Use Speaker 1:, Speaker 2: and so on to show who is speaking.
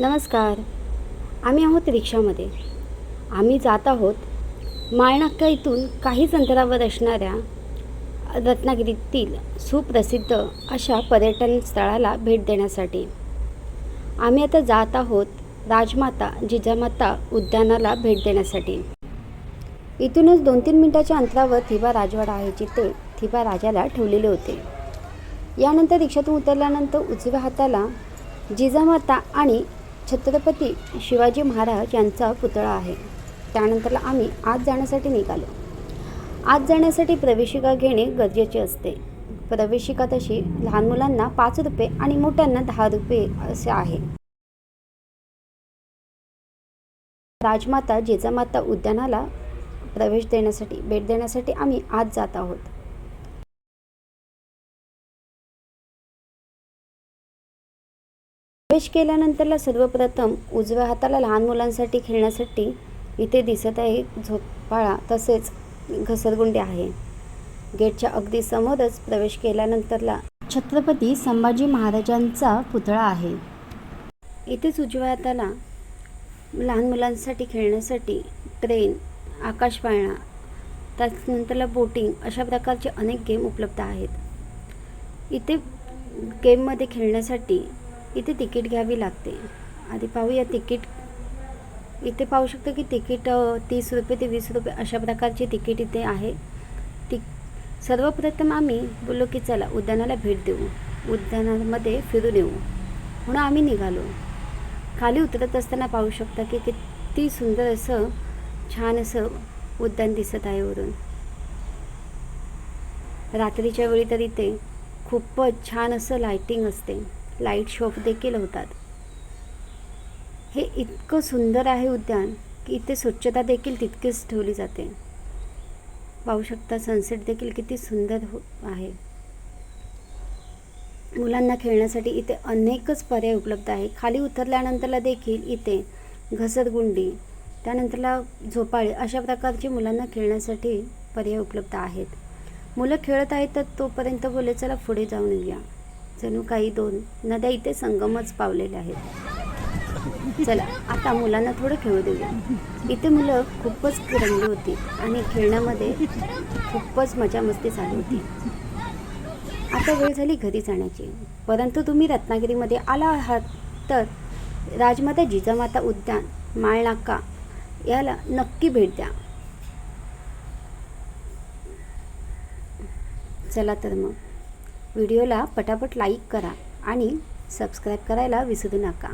Speaker 1: नमस्कार. आम्ही आहोत रिक्षामध्ये. आम्ही जात आहोत माळनाक्का इथून काहीच अंतरावर असणाऱ्या रत्नागिरीतील सुप्रसिद्ध अशा पर्यटन स्थळाला भेट देण्यासाठी. आम्ही आता जात आहोत राजमाता जिजामाता उद्यानाला भेट देण्यासाठी. इथूनच दोन तीन मिनटाच्या अंतरावर थिबा राजवाडा आहे जिथे थिबा राजाला ठेवलेले होते. यानंतर रिक्षातून उतरल्यानंतर उजव्या हाताला जिजामाता आणि छत्रपती शिवाजी महाराज यांचा पुतळा आहे. त्यानंतरला आम्ही आत जाण्यासाठी निघालो. आत जाण्यासाठी प्रवेशिका घेणे गरजेचे असते. प्रवेशिका तशी लहान मुलांना पाच रुपये आणि मोठ्यांना दहा रुपये असे आहे. राजमाता जिजामाता उद्यानाला प्रवेश देण्यासाठी भेट देण्यासाठी आम्ही आत जात आहोत. प्रवेश केल्यानंतरला सर्वप्रथम उजव्या हाताला लहान मुलांसाठी खेळण्यासाठी इथे दिसत आहे झोपाळा तसेच घसरगुंडी आहे. गेटच्या अगदी समोरच प्रवेश केल्यानंतरला छत्रपती संभाजी महाराजांचा पुतळा आहे. इथेच उजव्या हाताला लहान मुलांसाठी खेळण्यासाठी ट्रेन आकाशपाळणा त्यानंतरला बोटिंग अशा प्रकारचे अनेक गेम उपलब्ध आहेत. इथे गेममध्ये खेळण्यासाठी इथे तिकीट घ्यावी लागते. आधी पाहूया तिकीट. इथे पाहू शकतो की तिकीट तीस रुपये ते वीस रुपये अशा प्रकारचे तिकीट इथे आहे. ति सर्वप्रथम आम्ही बोललो की चला उद्यानाला भेट देऊ. उद्यानामध्ये फिरून येऊ. म्हणून आम्ही निघालो. खाली उतरत असताना पाहू शकता की किती सुंदर असं छान असं उद्यान दिसत आहे वरून. रात्रीच्या वेळी तर इथे खूपच छान असं लाइटिंग असते. लाइट शॉप देखील होतात. हे इतकं सुंदर आहे उद्यान की इथे स्वच्छता देखील तितकीच ठेवली जाते. पाहू शकता सनसेट देखील किती सुंदर हो आहे. मुलांना खेळण्यासाठी इथे अनेकच पर्याय उपलब्ध आहे खाली उतरल्यानंतरला देखील इथे घसरगुंडी त्यानंतरला झोपाळे अशा प्रकारचे मुलांना खेळण्यासाठी पर्याय उपलब्ध आहेत. मुलं खेळत आहेत तर तोपर्यंत बोले चला पुढे जाऊन येऊया. जणू काही दोन नद्या इथे संगमच पावलेल्या आहेत. चला आता मुलांना थोडं खेळू देऊया. इथे मुलं खूपच रंगली होती आणि खेळण्यामध्ये खूपच मजा मस्ती झाली होती. आता वेळ झाली घरी जाण्याची. परंतु तुम्ही रत्नागिरीमध्ये आला आहात तर राजमाता जिजामाता उद्यान माळनाका याला नक्की भेट द्या. चला तर मग. व्हिडिओला पटापट लाईक करा आणि सबस्क्राईब करायला विसरू नका.